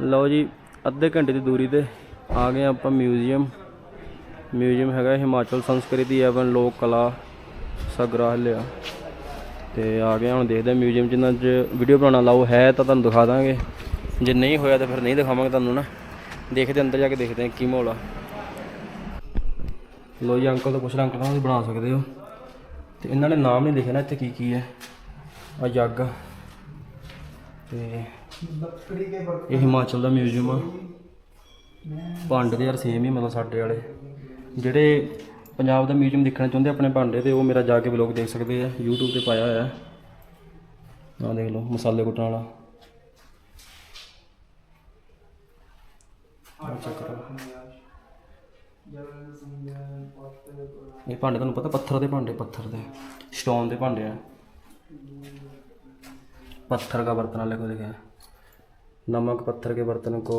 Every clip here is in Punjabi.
ਲਓ ਜੀ, ਅੱਧੇ ਘੰਟੇ ਦੀ ਦੂਰੀ ਤੇ ਆ ਗਏ ਆਪਾਂ ਮਿਊਜ਼ੀਅਮ। ਮਿਊਜ਼ੀਅਮ ਹੈਗਾ ਹਿਮਾਚਲ ਸੰਸਕ੍ਰਿਤੀ ਐਵੰ ਲੋਕ ਕਲਾ ਸੰਗ੍ਰਹਾਲਿਆ ਤੇ ਆ ਗਏ, ਹੁਣ ਦੇਖਦੇ ਹਾਂ ਮਿਊਜ਼ੀਅਮ ਚ ਵੀਡੀਓ ਬਣਾਉਣਾ ਲਾਓ ਹੈ ਤਾਂ ਤੁਹਾਨੂੰ ਦਿਖਾ ਦਾਂਗੇ। ਜੇ ਨਹੀਂ ਹੋਇਆ ਤਾਂ ਫਿਰ ਨਹੀਂ ਦਿਖਾਵਾਂਗੇ ਤੁਹਾਨੂੰ ਨਾ। ਦੇਖਦੇ ਅੰਦਰ ਜਾ ਕੇ ਦੇਖਦੇ ਹਾਂ ਕੀ ਮਾਹੌਲ ਆ। ਲੋ ਜੀ ਅੰਕਲ ਤੋਂ ਪੁੱਛ ਰਿਹਾ ਅੰਕਲ ਕਹਿੰਦਾ ਬਣਾ ਸਕਦੇ ਹੋ। ਤੇ ਇਹਨਾਂ ਨੇ ਨਾਮ ਨਹੀਂ ਲਿਖਿਆ ਨਾ, ਇੱਥੇ ਕੀ ਕੀ ਹੈ। ਆ ਜੱਗ। ਆ। ਤੇ ਇਹ ਹਿਮਾਚਲ ਦਾ ਮਿਊਜ਼ੀਅਮ ਆ। ਭਾਂਡੇ ਦੇ ਯਾਰ ਸੇਮ ਹੀ ਮਤਲਬ ਸਾਡੇ ਵਾਲੇ। ਜਿਹੜੇ ਪੰਜਾਬ ਦਾ ਮਿਊਜ਼ੀਅਮ ਦੇਖਣਾ ਚਾਹੁੰਦੇ ਆਪਣੇ ਭਾਂਡੇ ਤੇ ਉਹ ਮੇਰਾ ਜਾ ਕੇ ਵਲੌਗ ਦੇਖ ਸਕਦੇ ਆ। YouTube ਤੇ ਪਾਇਆ ਹੋਇਆ। ਆ ਦੇਖ ਲਓ ਮਸਾਲੇ ਕੁੱਟਣ ਵਾਲਾ। ਇਹ ਭਾਂਡੇ ਤੁਹਾਨੂੰ ਪਤਾ ਪੱਥਰ ਦੇ ਭਾਂਡੇ ਪੱਥਰ ਦੇ। ਸਟੋਨ ਦੇ ਭਾਂਡੇ ਆ। ਪੱਥਰ ਦਾ ਬਰਤਨ ਵਾਲੇ ਕੋ ਦੇਖਿਆ। नमक पत्थर के बर्तन को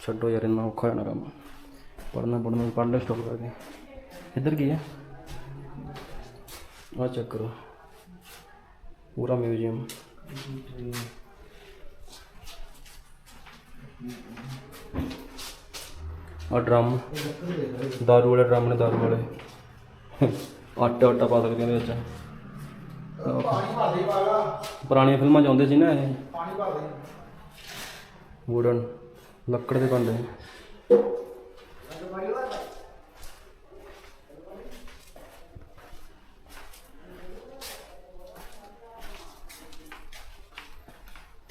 छो यार इतना औखा है ना काम पढ़ना पढ़ना पढ़ लो स्टॉप करके इधर की है आ चेक करो पूरा म्यूजियम और ड्रम दारू वाले ड्रम ने दारू वाले ਆਟਾ ਆਟਾ ਪਾ ਸਕਦੇ ਇਹਦੇ ਵਿੱਚ ਪੁਰਾਣੀਆਂ ਫਿਲਮਾਂ 'ਚ ਆਉਂਦੇ ਸੀ ਨਾ ਇਹ ਵੁਡਨ ਲੱਕੜ ਦੇ ਭਾਂਡੇ।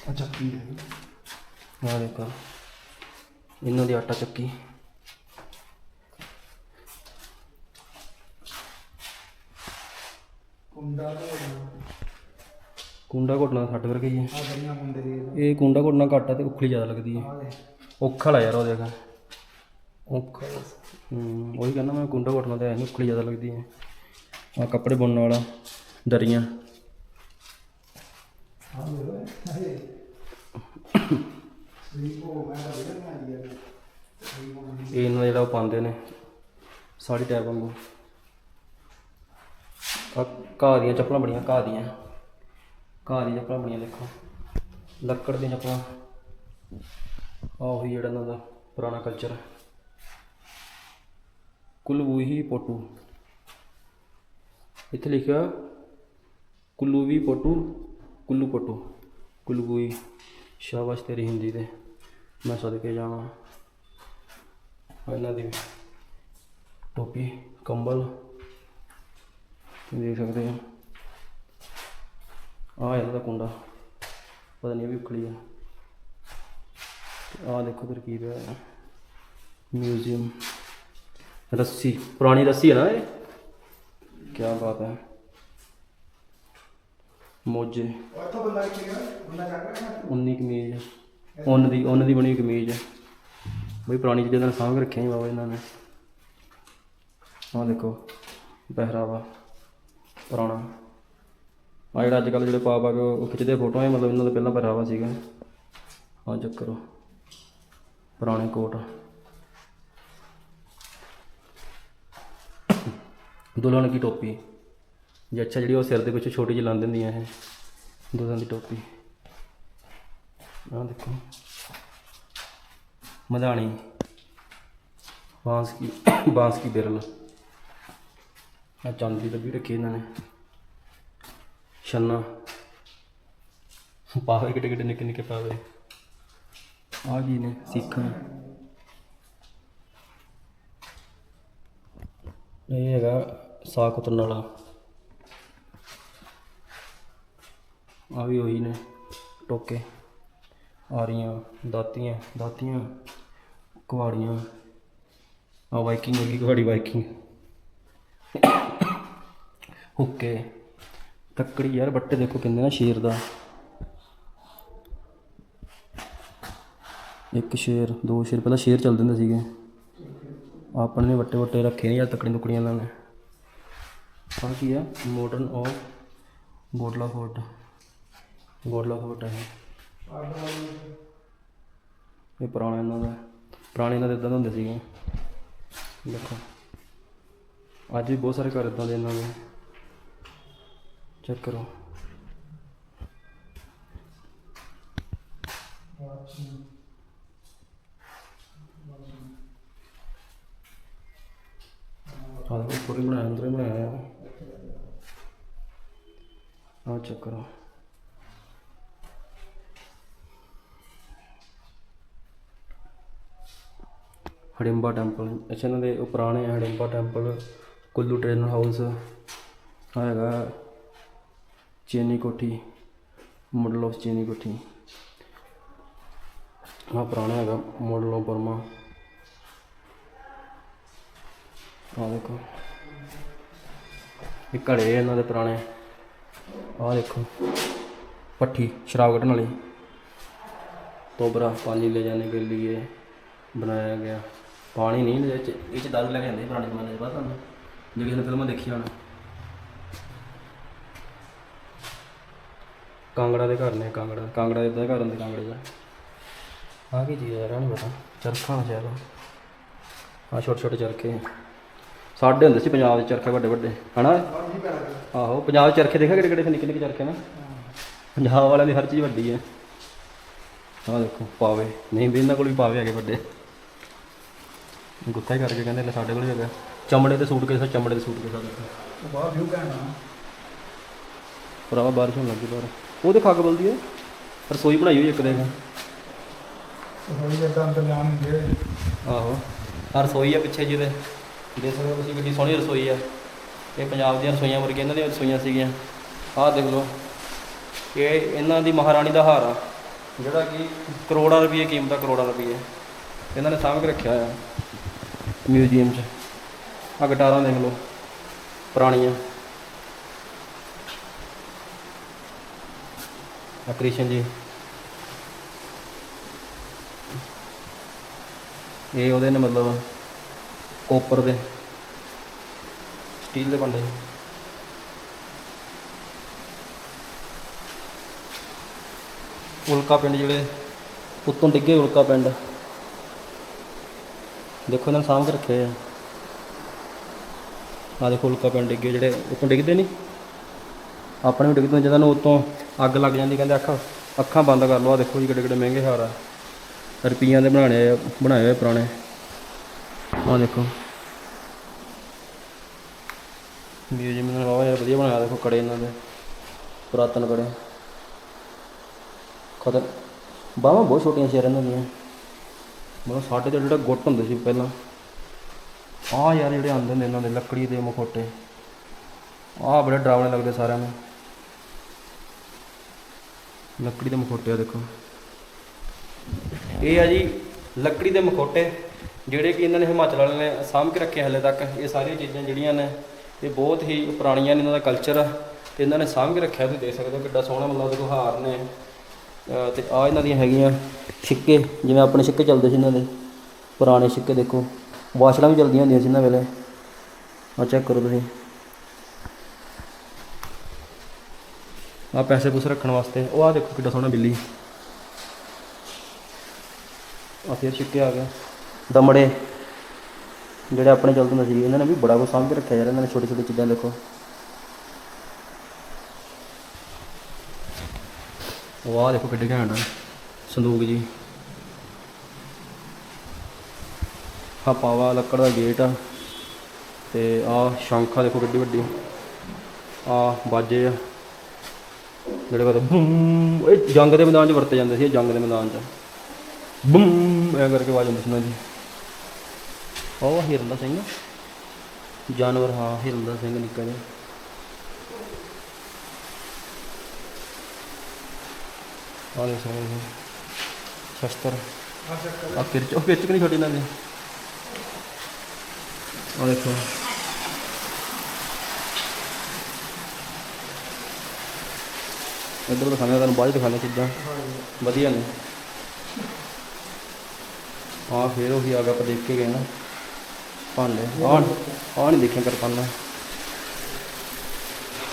ਅੱਛਾ ਕੀ ਹੈ? ਆਹ ਦੇਖੋ ਇਹਨਾਂ ਦੀ ਆਟਾ ਚੱਕੀ। ਕੁੰਡਾ ਤੇ ਕੁੰਡਾ ਘੁੱਟਣਾ ਛੱਡ ਕਰਕੇ ਹੀ ਹੈ ਆ ਬੜੀਆਂ ਮੁੰਡੇ ਦੀ ਇਹ ਕੁੰਡਾ ਘੁੱਟਣਾ ਘੱਟ ਆ ਤੇ ਉਖਲੀ ਜ਼ਿਆਦਾ ਲੱਗਦੀ ਹੈ ਔਖਾ ਯਾਰ ਉਹ ਦੇਖ ਔਖਾ। ਹੂੰ ਉਹੀ ਕਹਿੰਦਾ ਮੈਂ ਕੁੰਡਾ ਘੁੱਟਣਾ ਤੇ ਐ ਨਹੀਂ ਉਖਲੀ ਜ਼ਿਆਦਾ ਲੱਗਦੀ ਹੈ ਆ ਕੱਪੜੇ ਬੁਣਨ ਵਾਲਾ ਦਰੀਆਂ ਮੇਰੇ ਦਿਆ ਇਹ ਦਾ ਜਿਹੜਾ ਉਹ ਪਾਉਂਦੇ ਨੇ ਸਾੜੀ ਟਾਈਪ ਵਾਂਗੂ। ਆ ਘਾਹ ਦੀਆਂ ਚੱਪਲਾਂ ਬੜੀਆਂ ਘਾਹ ਦੀਆਂ। ਘਾਹ ਦੀਆਂ ਚੱਪਲਾਂ ਬੜੀਆਂ ਦੇਖੋ। ਲੱਕੜ ਦੀਆਂ ਚੱਪਲਾਂ ਆ ਉਹੀ ਜਿਹੜਾ ਇਹਨਾਂ ਦਾ ਪੁਰਾਣਾ ਕਲਚਰ ਕੁਲਵੂਹੀ ਪੋਟੂ। ਇੱਥੇ ਲਿਖਿਆ ਕੁਲੂਵੀ ਪੋਟੂ, ਕੁੱਲੂ ਪੋਟੂ। ਕੁਲਵੂਈ ਸ਼ਾਬਾਸ਼ ਤੇਰੀ ਹਿੰਦੀ ਤੇ। ਮੈਂ ਸਦਕੇ ਜਾਵਾਂ। ਇਹਨਾਂ ਦੀ ਟੋਪੀ, ਕੰਬਲ। ਦੇਖ ਸਕਦੇ ਹੋ। ਆ ਇਹਨਾਂ ਦਾ ਕੁੰਡਾ। ਪਤਾ ਨਹੀਂ ਵੀ ਉਖੜੀ ਆ। ਆ ਦੇਖੋ ਤਰਕੀਬ ਹੈ ਮਿਊਜ਼ੀਅਮ ਰੱਸੀ। ਪੁਰਾਣੀ ਰੱਸੀ ਹੈ ਨਾ ਇਹ? ਕੀ ਬਾਤ ਹੈ। ਮੋਜੇ। ਉੱਥੋਂ ਬੰਦਾ ਕਿੱਥੇ ਗਿਆ? ਬੰਦਾ ਚੱਕ ਰਿਹਾ ਉਨੀ ਕਮੀਜ਼ ਉੱਨ ਦੀ ਉੱਨ ਦੀ ਬਣੀ ਕਮੀਜ਼ ਬਈ ਪੁਰਾਣੀ ਚੀਜ਼ਾਂ ਦਾ ਸਾਂਭ ਕੇ ਰੱਖਿਆ ਹੀ ਬਾਬਾ ਇਹਨਾਂ ਨੇ। ਆਹ ਦੇਖੋ। ਪਹਿਰਾਵਾ। ਪੁਰਾਣਾ। ਆ ਜਿਹੜਾ ਅੱਜ ਕੱਲ੍ਹ ਜਿਹੜੇ ਪਾ ਪਾ ਕੇ ਉਹ ਖਿੱਚਦੇ ਫੋਟੋਆਂ ਮਤਲਬ ਇਹਨਾਂ ਦਾ ਪਹਿਲਾਂ ਪਹਿਰਾਵਾ ਸੀਗਾ। ਆਹ ਚੈੱਕ ਕਰੋ ਪੁਰਾਣੇ ਕੋਟ। ਦੁਲਹਨ ਕੀ ਟੋਪੀ? ਜੇ ਅੱਛਾ ਜਿਹੜੀ ਉਹ ਸਿਰ ਦੇ ਵਿੱਚ ਛੋਟੀ ਜਿਹੀ ਲਾ ਦਿੰਦੀਆਂ ਇਹ, ਦੁਲਹਨ ਦੀ ਟੋਪੀ। ਆਹ ਦੇਖੋ। ਮਧਾਣੀ। ਬਾਂਸ ਕੀ ਬਾਂਸ ਕੀ ਬਿਰਲ। ਆ ਚਾਂਦੀ ਦਾ ਵੀ ਰੱਖੀ ਇਹਨਾਂ ਨੇ। ਛੰਨਾ। ਪਾਵੇ ਕਿੱਡੇ ਕਿੱਡੇ, ਨਿੱਕੇ ਨਿੱਕੇ ਪਾਵੇ। ਆ ਕੀ ਨੇ ਸਿੱਖਾਂ ਇਹ ਹੈਗਾ ਸਾਗ ਉਤਰਨ ਵਾਲਾ। ਆ ਵੀ ਉਹੀ ਨੇ, ਟੋਕੇ। ਆਰੀਆਂ, ਦਾਤੀਆਂ ਦਾਤੀਆਂ, ਕੁਹਾੜੀਆਂ। ਆ ਬਾਈਕਿੰਗ ਵਰਗੀ ਕੁਹਾੜੀ ਬਾਈਕਿੰਗ ਹੁੱਕੇ। ਤੱਕੜੀ ਯਾਰ, ਬੱਟੇ ਦੇਖੋ ਕਿੰਨੇ ਨਾ ਸ਼ੇਰ ਦਾ। ਇੱਕ ਸ਼ੇਰ, ਦੋ ਸ਼ੇਰ, ਪਹਿਲਾਂ ਸ਼ੇਰ ਚੱਲਦੇ ਹੁੰਦੇ ਸੀਗੇ। ਆਪਣੇ ਨੇ ਵੱਟੇ ਵੱਟੇ ਰੱਖੇ ਨੇ ਯਾਰ ਤੱਕੜੀ ਤੁਕੜੀਆਂ ਨਾਲ। ਨੇ ਆਹ ਕੀ ਆ? ਮਾਡਰਨ ਆਫ ਬੋਟਲਾ ਫੋਰਟ ਬੋਟਲਾ ਫੋਰਟ ਹੈ ਇਹ ਪੁਰਾਣਾ ਇਹਨਾਂ ਦਾ। ਪੁਰਾਣੇ ਇਹਨਾਂ ਦੇ ਇਦਾਂ ਦੇ ਹੁੰਦੇ ਸੀਗੇ। ਦੇਖੋ। ਅੱਜ ਵੀ ਬਹੁਤ ਸਾਰੇ ਘਰ ਇਦਾਂ ਦੇ ਇਹਨਾਂ ਦੇ। ਚੈੱਕ ਕਰੋ। ਆਹ ਪੂਰੀ ਬਣਾਇਆ ਅੰਦਰ ਬਣਾਇਆ ਆ। ਚੈੱਕ ਕਰੋ। ਹੜਿੰਬਾ ਟੈਂਪਲ ਅੱਛਾ ਦੇ ਉਹ ਪੁਰਾਣੇ Hadimba temple Kullu trainer house. ਹੈਗਾ ਚੀਨੀ ਕੋਠੀ ਮਾਡਲ ਆਫ ਚੀਨੀ ਕੋਠੀ। ਆ ਪੁਰਾਣਾ ਹੈਗਾ ਮਾਡਲ ਆਫ ਬਰਮਾ। ਆ ਦੇਖੋ। ਇਹ ਘੜੇ ਇਹਨਾਂ ਦੇ ਪੁਰਾਣੇ। ਆ ਦੇਖੋ। ਪੱਠੀ ਸ਼ਰਾਬ ਕੱਢਣ ਵਾਲੀ। ਤੋਬਰਾ ਪਾਣੀ ਲੈ ਜਾਣੇ ਕੇ ਲਈ ਬਣਾਇਆ ਗਿਆ। ਪਾਣੀ ਨਹੀਂ ਇਹਦੇ ਵਿੱਚ, ਇਹ ਚ ਦਾਰੂ ਲੈ ਕੇ ਜਾਂਦੇ ਪੁਰਾਣੇ ਜ਼ਮਾਨੇ 'ਚ, ਪਤਾ ਤੁਹਾਨੂੰ? ਜਿਹੜੀਆਂ ਫਿਲਮਾਂ ਦੇਖੀਆਂ ਹੋਣ। ਕਾਂਗੜਾ ਦੇ ਘਰ ਨੇ ਕਾਂਗੜਾ। ਕਾਂਗੜਾ ਦੇ ਇਦਾਂ ਘਰ ਹੁੰਦੇ ਕਾਂਗੜੇ ਦਾ। ਆ ਕੀ ਚੀਜ਼ ਹੈ ਨਹੀਂ ਪਤਾ। ਚਰਖਾ ਸ਼ਾਇਦ ਆ। ਛੋਟੇ ਛੋਟੇ ਚਰਖੇ ਸਾਡੇ ਹੁੰਦੇ ਸੀ ਪੰਜਾਬ ਦੇ ਚਰਖੇ ਵੱਡੇ ਵੱਡੇ ਹਨਾ? ਆਹੋ ਪੰਜਾਬ 'ਚ ਚਰਖੇ ਦੇਖਿਆ ਕਿਹੜੇ ਕਿਹੜੇ ਨਿੱਕੇ ਨਿੱਕੇ ਚਰਖੇ ਨਾ? ਪੰਜਾਬ ਵਾਲਿਆਂ ਦੀ ਹਰ ਚੀਜ਼ ਵੱਡੀ ਹੈ ਆਹ ਦੇਖੋ ਪਾਵੇ। ਨਹੀਂ ਵੀ ਇਹਨਾਂ ਕੋਲ ਵੀ ਪਾਵੇ ਹੈਗੇ ਵੱਡੇ। ਗੁੱਥਾ ਹੀ ਕਰਕੇ ਕਹਿੰਦੇ ਲੈ ਸਾਡੇ ਕੋਲ ਵੀ ਹੈਗਾ। ਚਮੜੇ ਦੇ ਸੂਟ ਕੇ ਚਮੜੇ ਦੇ ਸੂਟ ਕੇ ਸਾਡੇ ਕੋਲ ਉਹ ਬਾਹਰ ਵਿਊ ਕਹਿਣਾ ਭਰਾਵਾ ਬਾਰਿਸ਼ ਹੋਣ ਲੱਗੀ ਬਾਹਰ। ਉਹ ਤੇ ਖੱਗ ਬਲਦੀ ਹੈ। ਰਸੋਈ ਬਣਾਈ ਹੋਈ ਇੱਕ ਦੇ ਥੋੜੀ ਜਿਹਾ ਅੰਦਰ ਜਾਣ ਹੁੰਦੇ ਆਹੋ। ਆ ਰਸੋਈ ਆ ਪਿੱਛੇ ਜਿਹਦੇ। ਦੇਖ ਸਕਦੇ ਹੋ ਤੁਸੀਂ ਕਿੰਨੀ ਸੋਹਣੀ ਰਸੋਈ ਆ। ਇਹ ਪੰਜਾਬ ਦੀਆਂ ਰਸੋਈਆਂ ਵਰਗੀਆਂ ਇਹਨਾਂ ਦੀਆਂ ਰਸੋਈਆਂ ਸੀਗੀਆਂ। ਆਹ ਦੇਖ ਲਓ। ਇਹ ਇਹਨਾਂ ਦੀ ਮਹਾਰਾਣੀ ਦਾ ਹਾਰ ਆ। ਜਿਹੜਾ ਕਿ ਕਰੋੜਾਂ ਰੁਪਏ ਕੀਮਤ ਦਾ ਕਰੋੜਾਂ ਰੁਪਏ। ਇਹਨਾਂ ਨੇ ਸਾਂਭ ਕੇ ਰੱਖਿਆ ਆ ਮਿਊਜ਼ੀਅਮ 'ਚ। ਆ ਗਿਟਾਰਾਂ ਦੇਖ ਲਓ। ਪੁਰਾਣੀਆਂ। ਆ ਕ੍ਰਿਸ਼ਨ ਜੀ। ਇਹ ਉਹਦੇ ਨੇ ਮਤਲਬ ਕੋਪਰ ਦੇ, ਸਟੀਲ ਦੇ ਭਾਂਡੇ। ਉਲਕਾ ਪਿੰਡ ਜਿਹੜੇ, ਉੱਤੋਂ ਡਿੱਗੇ ਉਲਕਾ ਪਿੰਡ। ਦੇਖੋ ਇਹਨਾਂ ਨੇ ਸਾਂਭ ਕੇ ਰੱਖੇ ਆ। ਆ ਦੇਖੋ ਉਲਕਾ ਪਿੰਡ ਡਿੱਗੇ ਜਿਹੜੇ, ਉੱਤੋਂ ਡਿੱਗਦੇ ਨਹੀਂ। ਆਪਣੇ ਵੀ ਡਿੱਗਦੇ ਨੇ ਜਿਹਨਾਂ ਨੂੰ ਉੱਤੋਂ ਅੱਗ ਲੱਗ ਜਾਂਦੀ, ਕਹਿੰਦੇ ਅੱਖਾਂ ਅੱਖਾਂ ਬੰਦ ਕਰ ਲਓ। ਆ ਦੇਖੋ ਜੀ ਕਿੱਡੇ ਕਿੱਡੇ ਮਹਿੰਗੇ ਹਾਰ ਆ। ਰੁਪਈਆਂ ਦੇ ਬਣਾਣੇ ਬਣਾਏ ਹੋਏ ਪੁਰਾਣੇ। ਆ ਦੇਖੋ। ਮਿਊਜ਼ੀਅਮ ਨਾਲ ਵਾਵਾ ਯਾਰ ਵਧੀਆ ਬਣਾਇਆ, ਦੇਖੋ ਕੜੇ ਇਹਨਾਂ ਦੇ। ਪੁਰਾਤਨ ਕੜੇ। ਖਤਰ ਬਾਹਾਂ ਬਹੁਤ ਛੋਟੀਆਂ ਸੀ ਯਾਰ ਇਹਨਾਂ ਦੀਆਂ। ਮਤਲਬ ਸਾਡੇ ਤੇ ਜਿਹੜਾ ਗੁੱਟ ਹੁੰਦੇ ਸੀ ਪਹਿਲਾਂ। ਆਹ ਯਾਰ ਜਿਹੜੇ ਆਉਂਦੇ ਨੇ ਇਹਨਾਂ ਦੇ, ਲੱਕੜੀ ਦੇ ਮਖੋਟੇ। ਆਹ ਬੜੇ ਡਰਾਵਣੇ ਲੱਗਦੇ ਸਾਰਿਆਂ ਨੂੰ। ਲੱਕੜੀ ਦੇ ਮਖੋਟੇ ਆ ਦੇਖੋ। ਇਹ ਆ ਜੀ ਲੱਕੜੀ ਦੇ ਮਖੋਟੇ, ਜਿਹੜੇ ਕਿ ਇਹਨਾਂ ਨੇ ਹਿਮਾਚਲ ਵਾਲਿਆਂ ਨੇ ਸਾਂਭ ਕੇ ਰੱਖੇ ਹਲੇ ਤੱਕ। ਇਹ ਸਾਰੀਆਂ ਚੀਜ਼ਾਂ ਜਿਹੜੀਆਂ ਨੇ, ਇਹ ਬਹੁਤ ਹੀ ਪੁਰਾਣੀਆਂ ਨੇ ਇਹਨਾਂ ਦਾ ਕਲਚਰ ਆ ਤੇ ਇਹਨਾਂ ਨੇ ਸਾਂਭ ਕੇ ਰੱਖਿਆ, ਤੁਸੀਂ ਦੇਖ ਸਕਦੇ ਹੋ ਕਿੱਡਾ ਸੋਹਣਾ ਮਤਲਬ ਦੇਖੋ ਹਾਰ ਨੇ। ਅਹ ਤੇ ਆ ਇਹਨਾਂ ਦੀਆਂ ਹੈਗੀਆਂ ਸਿੱਕੇ ਜਿਵੇਂ ਆਪਣੇ ਸਿੱਕੇ ਚੱਲਦੇ ਸੀ ਇਹਨਾਂ ਦੇ। ਪੁਰਾਣੇ ਸਿੱਕੇ ਦੇਖੋ। ਵਾਸ਼ਲਾਂ ਵੀ ਚੱਲਦੀਆਂ ਹੁੰਦੀਆਂ ਸੀ ਇਹਨਾਂ ਵੇਲੇ। ਆ ਚੈੱਕ ਕਰੋ ਤੁਸੀਂ। ਆ ਪੈਸੇ ਪੂਸੇ ਰੱਖਣ ਵਾਸਤੇ। ਉਹ ਆ ਦੇਖੋ ਕਿੱਡਾ ਸੋਹਣਾ ਬਿੱਲੀ। ਆ ਫਿਰ ਸਿੱਕੇ ਆ ਗਏ ਦਮੜੇ, ਜਿਹੜੇ ਆਪਣੇ ਚੱਲਦੇ ਹੁੰਦੇ ਸੀ, ਇਹਨਾਂ ਨੇ ਵੀ ਬੜਾ ਕੁਝ ਸਾਂਭ ਕੇ ਰੱਖਿਆ ਯਾਰ, ਇਹਨਾਂ ਨੇ ਛੋਟੀ ਛੋਟੀ ਚੀਜ਼ਾਂ ਦੇਖੋ। ਵਾਹ ਦੇਖੋ ਕਿੱਡੇ ਘੈਂਟ ਆ, ਸੰਦੂਕ ਜੀ। ਆ ਪਾਵਾ ਲੱਕੜ ਦਾ ਗੇਟ ਆ, ਤੇ ਆ ਸ਼ੰਖਾ ਦੇਖੋ ਕਿੱਡੀ ਵੱਡੀ। ਆ ਬਾਜੇ ਆ। ਜਿਹੜੇ ਕਹਿੰਦੇ ਬੂਮ ਇਹ ਜੰਗ ਦੇ ਮੈਦਾਨ 'ਚ ਵਰਤੇ ਜਾਂਦੇ ਸੀ ਇਹ ਜੰਗ ਦੇ ਮੈਦਾਨ 'ਚ। ਬੂਮ ਐ ਕਰਕੇ ਆਵਾਜ਼ ਆਉਂਦੀ ਸੀ ਨਾ ਜੀ ਉਹ ਹਿਰਨ ਦਾ ਸਿੰਘ। ਜਾਨਵਰ ਹਾਂ ਹਿਰਨ ਦਾ ਸਿੰਘ ਨਿੱਕਾ ਜਿਹਾ। ਆ ਦੇ ਹੋ। ਸ਼ਸਤਰ। ਆ ਕਿਰਚ ਉਹ ਕਿਰਚ ਕਿੰਨੀ ਛੋਟੀ ਇਹਨਾਂ ਦੀ? ਆ ਦੇਖੋ। ਇੱਧਰ ਦਿਖਾਉਂਦੇ ਤੁਹਾਨੂੰ ਬਾਅਦ 'ਚ ਦਿਖਾਉਂਦੇ ਚੀਜ਼ਾਂ। ਵਧੀਆ ਨੇ। ਆ ਫੇਰ ਉਹੀ ਆ ਗਿਆ ਆਪਾਂ ਦੇਖ ਕੇ ਗਏ ਨਾ। ਭਾਂਡੇ ਆਹ ਆਹ ਨਹੀਂ ਦੇਖਿਆ ਕਰ ਪਾਣਾ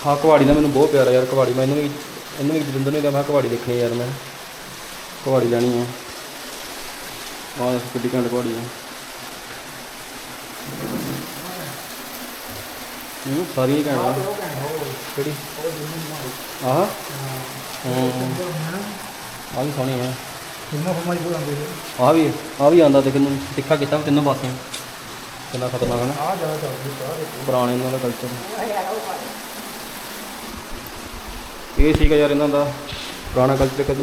ਹਾਂ ਕਵਾੜੀ ਦਾ ਮੈਨੂੰ ਬਹੁਤ ਪਿਆਰਾ ਯਾਰ ਕਵਾੜੀ ਮੈਂ ਇਹਨੂੰ ਵੀ ਇਹਨੂੰ ਵੀ ਜਲੰਧਰ ਨੂੰ ਕਿਹਾ, ਮੈਂ ਕਵਾੜੀ ਦੇਖਣੀ ਯਾਰ ਮੈਂ। ਕਵਾੜੀ ਲੈਣੀ ਆ। ਆਹ ਕਿੱਡੀ ਘੰਟ ਕਵਾੜੀ ਆ। ਹੂੰ, ਸਾਰੀਆਂ ਹੀ ਕਿਹੜੀ? ਆਹ? ਆ ਵੀ ਸੋਹਣੀ ਆ। ਕਿੰਨਾ ਆ ਵੀ ਆ ਵੀ ਆਂਦਾ ਦੇਖ ਨੂੰ ਤਿੱਖਾ ਕੀਤਾ ਤਿੰਨੋਂ ਪਾਸਿਆਂ। ਕਿੰਨਾ ਖਤਰਨਾਕ ਹੈ ਨਾ। ਆ ਜ਼ਿਆਦਾ ਚੱਲਦੀ ਸਾਰੇ ਪੁਰਾਣੇ ਇਹਨਾਂ ਦਾ ਕਲਚਰ ਇਹ ਸੀਗਾ ਯਾਰ ਇਹਨਾਂ ਦਾ ਪੁਰਾਣਾ ਕਲਚਰ ਕਦੇ?